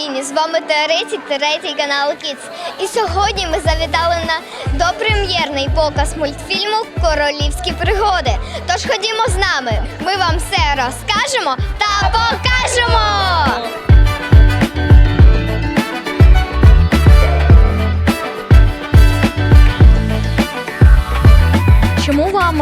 Україні! З вами Теореті, третій канал Кіц. І сьогодні ми завітали на допрем'єрний показ мультфільму Королівські пригоди. Тож ходімо з нами. Ми вам все розкажемо та покажемо.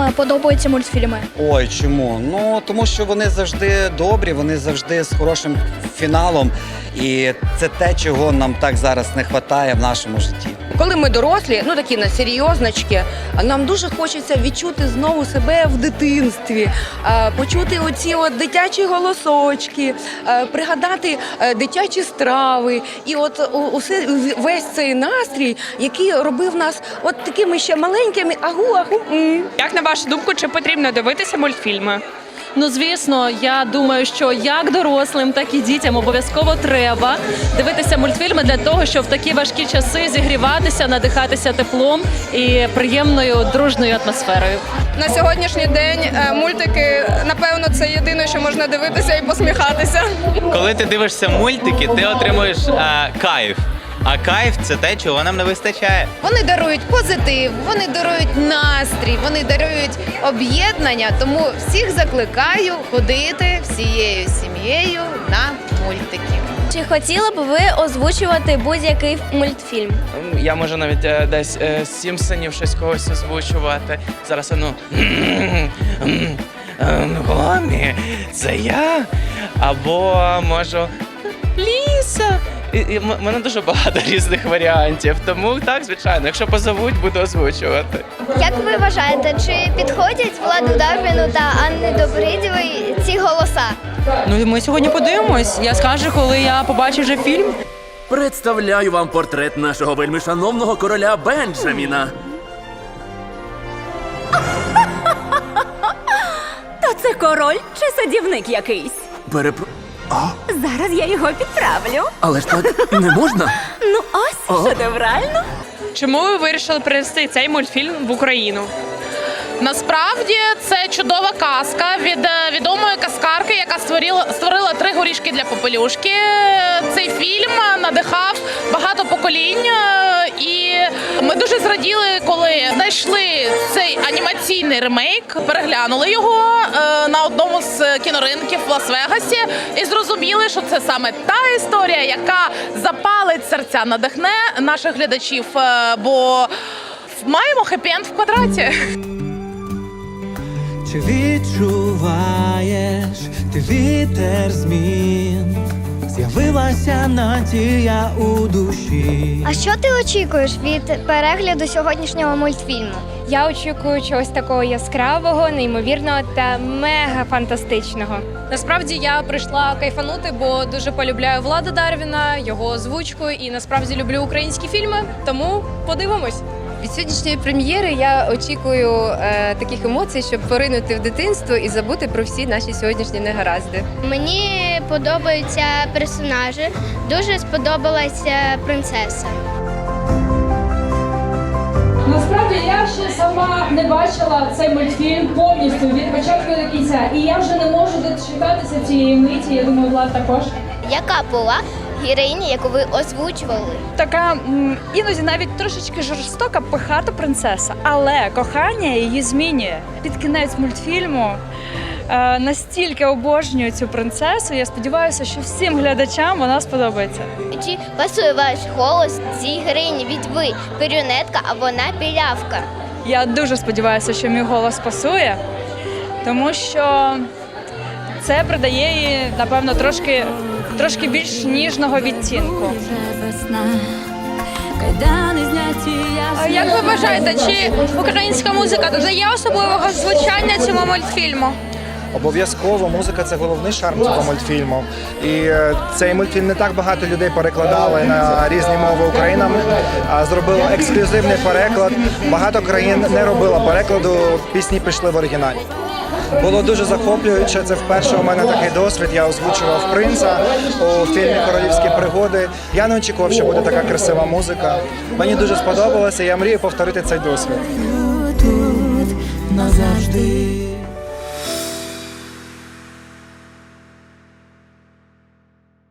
Е, подобаються мультфільми? Ой, чому? Ну тому що вони завжди добрі, вони завжди з хорошим фіналом, і це те, чого нам так зараз не вистачає в нашому житті. Коли ми дорослі, ну такі на серйозночки, нам дуже хочеться відчути знову себе в дитинстві, почути оці от дитячі голосочки, пригадати е, дитячі страви. І от усе весь цей настрій, який робив нас от такими ще маленькими, агу, агу. Як на вашу думку, чи потрібно дивитися мультфільми? Ну, звісно, я думаю, що як дорослим, так і дітям обов'язково треба дивитися мультфільми для того, щоб в такі важкі часи зігріватися, надихатися теплом і приємною дружною атмосферою. На сьогоднішній день е, мультики, напевно, це єдине, що можна дивитися і посміхатися. Коли ти дивишся мультики, ти отримуєш е, кайф. А кайф це те, чого нам не вистачає. Вони дарують позитив, вони дарують настрій, вони дарують об'єднання. Тому всіх закликаю ходити всією сім'єю на мультики. Чи хотіли б ви озвучувати будь-який мультфільм? Я можу навіть е, десь е, з Сімпсонів щось когось озвучувати. Зараз ну. Гомі, це я. Або можу. Ліса. І, і в мене дуже багато різних варіантів. Тому так, звичайно, якщо позовуть, буду озвучувати. Як ви вважаєте, чи підходять Владу Дарвіну та Анни Добридєвої ці голоса? Ну ми сьогодні подивимось. Я скажу, коли я побачу вже фільм. Представляю вам портрет нашого вельми шановного короля Бенджаміна. То це король чи садівник якийсь? Перепро... Зараз я його підправлю. Але ж так не можна. Ну ось, шедеврально. Чому ви вирішили принести цей мультфільм в Україну? Насправді це чудова казка від е, відомої казкарки, яка створила створила три горішки для попелюшки. Цей фільм надихав багато поколінь, е, і ми дуже зраділи, коли знайшли цей анімаційний ремейк, переглянули його е, на одному з кіноринків в Лас-Вегасі, і зрозуміли, що це саме та історія, яка запалить серця, надихне наших глядачів. е, Бо маємо хеппі-енд в квадраті. Чи відчуваєш ти вітер змін? З'явилася надія у душі. А що ти очікуєш від перегляду сьогоднішнього мультфільму? Я очікую чогось такого яскравого, неймовірного та мега фантастичного. Насправді я прийшла кайфанути, бо дуже полюбляю Влада Дарвіна, його озвучку і насправді люблю українські фільми. Тому подивимось. Від сьогоднішньої прем'єри я очікую е, таких емоцій, щоб поринути в дитинство і забути про всі наші сьогоднішні негаразди. Мені подобаються персонажі. Дуже сподобалася принцеса. Насправді я ще сама не бачила цей мультфільм повністю від початку до кінця, і я вже не можу дочекатися цієї миті. Я думаю, Влад також. Яка була героїня, яку ви озвучували? Така м, іноді навіть трошечки жорстока пихата принцеса, але кохання її змінює. Під кінець мультфільму е, настільки обожнюю цю принцесу. Я сподіваюся, що всім глядачам вона сподобається. Чи пасує ваш голос цій героїні від ви перюнетка, а вона білявка? Я дуже сподіваюся, що мій голос пасує, тому що це придає їй, напевно, трошки, трошки більш ніжного відтінку. А Як ви вважаєте, чи українська музика додає особливого звучання цьому мультфільму? Обов'язково музика це головний шарм цього мультфільму. І е, цей мультфільм не так багато людей перекладали на різні мови українами, а зробило ексклюзивний переклад. Багато країн не робило перекладу. Пісні пішли в оригіналі. Було дуже захоплююче. Це вперше у мене такий досвід. Я озвучував принца у фільмі Королівські пригоди. Я не очікував, що буде така красива музика. Мені дуже сподобалося. Я мрію повторити цей досвід. Тут назавжди.